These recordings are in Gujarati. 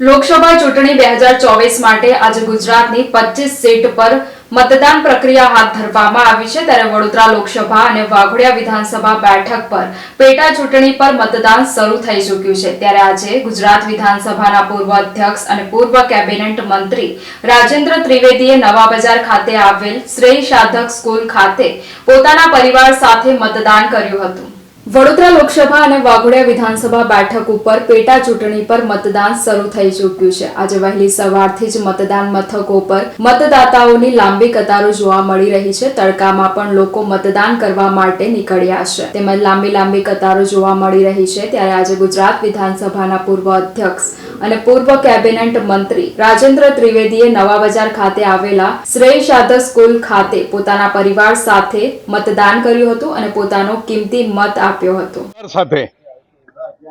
લોકસભા ચૂંટણી બે હજાર ચોવીસ માટે આજે ગુજરાતની પચીસ સીટ પર મતદાન પ્રક્રિયા હાથ ધરવામાં આવી છે. ત્યારે વડોદરા લોકસભા અને વાઘોડિયા વિધાનસભા બેઠક પર પેટા ચૂંટણી પર મતદાન શરૂ થઈ ચૂક્યું છે. ત્યારે આજે ગુજરાત વિધાનસભાના પૂર્વ અધ્યક્ષ અને પૂર્વ કેબિનેટ મંત્રી રાજેન્દ્ર ત્રિવેદીએ નવા બજાર ખાતે આવેલ શ્રેય સાધક સ્કૂલ ખાતે પોતાના પરિવાર સાથે મતદાન કર્યું હતું. વડોદરા લોકસભા અને વાઘોડિયા વિધાનસભા બેઠક ઉપર પેટા ચૂંટણી પર મતદાન શરૂ થઈ ચૂક્યું છે. આજે વહેલી સવારથી જ મતદાન મથકો પર મતદાતાઓની લાંબી કતારો જોવા મળી રહી છે. તડકામાં પણ લોકો મતદાન કરવા માટે નીકળ્યા છે. તેમજ લાંબી લાંબી કતારો જોવા મળી રહી છે. ત્યારે આજે ગુજરાત વિધાનસભાના પૂર્વ અધ્યક્ષ અને પૂર્વ કેબિનેટ મંત્રી રાજેન્દ્ર ત્રિવેદીએ નવા બજાર ખાતે આવેલા શ્રેય સાધક સ્કૂલ ખાતે પોતાના પરિવાર સાથે મતદાન કર્યું હતું અને પોતાનો કિંમતી મત આપ્યો હતો. સાથે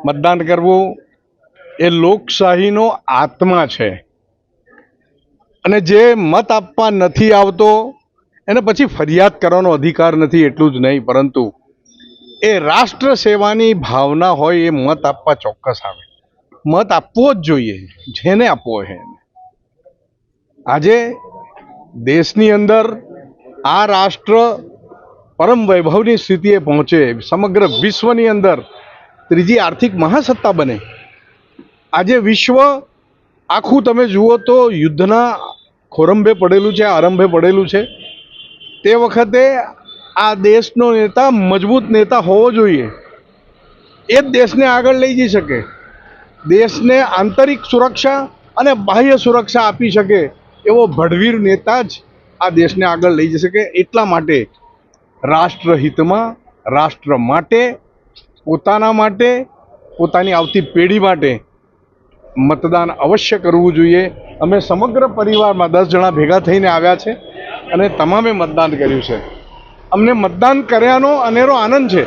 મતદાન કરવું એ લોકશાહીનો આત્મા છે. અને જે મત આપવા નથી આવતો, એને પછી ફરિયાદ કરવાનો અધિકાર નથી, એટલું જ નહીં, પરંતુ એ રાષ્ટ્ર સેવાની ભાવના હોય એ મત આપવા ચોક્કસ આવે. મત આપવો જ જોઈએ, જેને આપવો હોય આજે દેશની અંદર આ રાષ્ટ્ર પરમ વૈભવની સ્થિતિએ પહોંચે, સમગ્ર વિશ્વની અંદર ત્રીજી આર્થિક મહાસત્તા બને. આજે વિશ્વ આખું તમે જુઓ તો યુદ્ધના ખોરંભે પડેલું છે, આરંભે પડેલું છે. તે વખતે આ દેશનો નેતા મજબૂત નેતા હોવો જોઈએ. એ જ દેશને આગળ લઈ જઈ શકે. દેશને આંતરિક સુરક્ષા અને બાહ્ય સુરક્ષા આપી શકે એવો ભડવીર નેતા જ આ દેશને આગળ લઈ જઈ શકે એટલા માટે રાષ્ટ્રહિતમાં, રાષ્ટ્ર માટે, પોતાના માટે, પોતાની આવતી પેઢી માટે મતદાન અવશ્ય કરવું જોઈએ. અમે સમગ્ર પરિવારમાં દસ જણા ભેગા થઈને આવ્યા છે અને તમામે મતદાન કર્યું છે. અમને મતદાન કર્યાનો અનેરો આનંદ છે.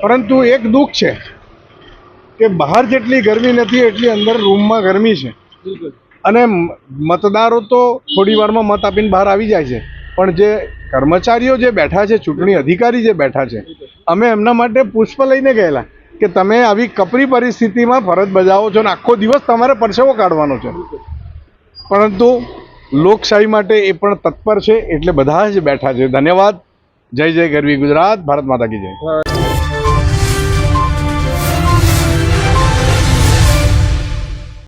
પરંતુ એક દુઃખ છે. કે બહાર જેટલી ગરમી નથી એટલી અંદર રૂમમાં ગરમી છે. અને મતદારો તો થોડી વારમાં મત આપીને બહાર આવી જાય છે. પણ જે કર્મચારીઓ જે બેઠા છે ચૂંટણી અધિકારી જે બેઠા છે અમે એમના માટે પુષ્પ લઈને ગયેલા કે તમે આવી કપરી પરિસ્થિતિમાં ફરજ બજાવો છો અને આખો દિવસ તમારે પરસેવો કાઢવાનો છે. પરંતુ લોકશાહી માટે એ પણ તત્પર છે એટલે બધા જ બેઠા છે. ધન્યવાદ. જય જય ગરવી ગુજરાત. ભારત માતા કી જય.